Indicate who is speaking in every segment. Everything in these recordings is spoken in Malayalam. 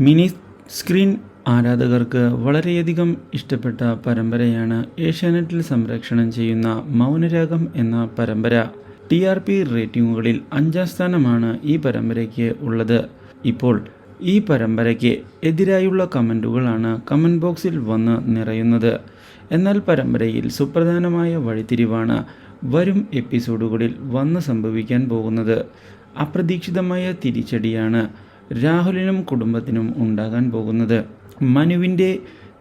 Speaker 1: മിനി സ്ക്രീൻ ആരാധകർക്ക് വളരെയധികം ഇഷ്ടപ്പെട്ട പരമ്പരയാണ് ഏഷ്യാനെറ്റിൽ സംപ്രേക്ഷണം ചെയ്യുന്ന മൗനരാഗം എന്ന പരമ്പര. ടി ആർ പി റേറ്റിംഗുകളിൽ അഞ്ചാം സ്ഥാനമാണ് ഈ പരമ്പരയ്ക്ക് ഉള്ളത്. ഇപ്പോൾ ഈ പരമ്പരയ്ക്ക് എതിരായുള്ള കമന്റുകളാണ് കമന്റ് ബോക്സിൽ വന്ന് നിറയുന്നത്. എന്നാൽ പരമ്പരയിൽ സുപ്രധാനമായ വഴിത്തിരിവാണ് വരും എപ്പിസോഡുകളിൽ വന്ന് സംഭവിക്കാൻ പോകുന്നത്. അപ്രതീക്ഷിതമായ തിരിച്ചടിയാണ് രാഹുലിനും കുടുംബത്തിനും ഉണ്ടാകാൻ പോകുന്നത് മനുവിന്റെ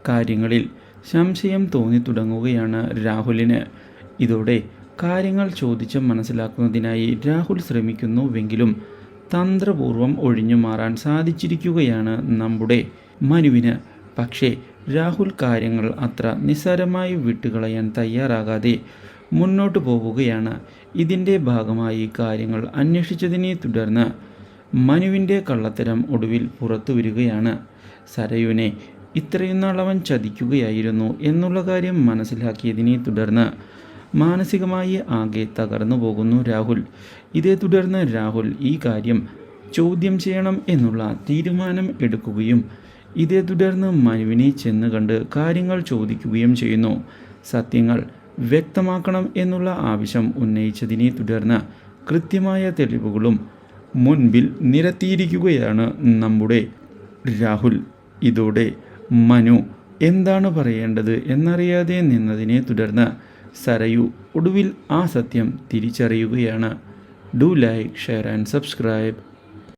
Speaker 1: കാര്യങ്ങളിൽ സംശയം തോന്നി തുടങ്ങുകയാണ് രാഹുലിന്. ഇതോടെ കാര്യങ്ങൾ ചോദിച്ച് മനസ്സിലാക്കുന്നതിനായി രാഹുൽ ശ്രമിക്കുന്നുവെങ്കിലും തന്ത്രപൂർവം ഒഴിഞ്ഞു മാറാൻ സാധിച്ചിരിക്കുകയാണ് നമ്മുടെ മനുവിന്. പക്ഷേ രാഹുൽ കാര്യങ്ങൾ അത്ര നിസ്സാരമായി വിട്ടുകളയാൻ തയ്യാറാകാതെ മുന്നോട്ട് പോവുകയാണ്. ഇതിന്റെ ഭാഗമായി കാര്യങ്ങൾ അന്വേഷിച്ചതിനെ തുടർന്ന് മനുവിന്റെ കള്ളത്തരം ഒടുവിൽ പുറത്തു വരികയാണ്. സരയുവിനെ ഇത്രയും നാൾ അവൻ ചതിക്കുകയായിരുന്നു എന്നുള്ള കാര്യം മനസ്സിലാക്കിയതിനെ തുടർന്ന് മാനസികമായി ആകെ തകർന്നു പോകുന്നു രാഹുൽ. ഇതേ തുടർന്ന് രാഹുൽ ഈ കാര്യം ചോദ്യം ചെയ്യണം എന്നുള്ള തീരുമാനം എടുക്കുകയും ഇതേ തുടർന്ന് മനുവിനെ ചെന്ന് കണ്ട് കാര്യങ്ങൾ ചോദിക്കുകയും ചെയ്യുന്നു. സത്യങ്ങൾ വ്യക്തമാക്കണം എന്നുള്ള ആവശ്യം ഉന്നയിച്ചതിനെ തുടർന്ന് കൃത്യമായ തെളിവുകളും മുൻപിൽ നിരത്തിയിരിക്കുകയാണ് നമ്മുടെ രാഹുൽ. ഇതോടെ മനു എന്താണ് പറയേണ്ടത് എന്നറിയാതെ നിന്നതിനെ തുടർന്ന് സരയു ഒടുവിൽ ആ സത്യം തിരിച്ചറിയുകയാണ്. Do like share and subscribe.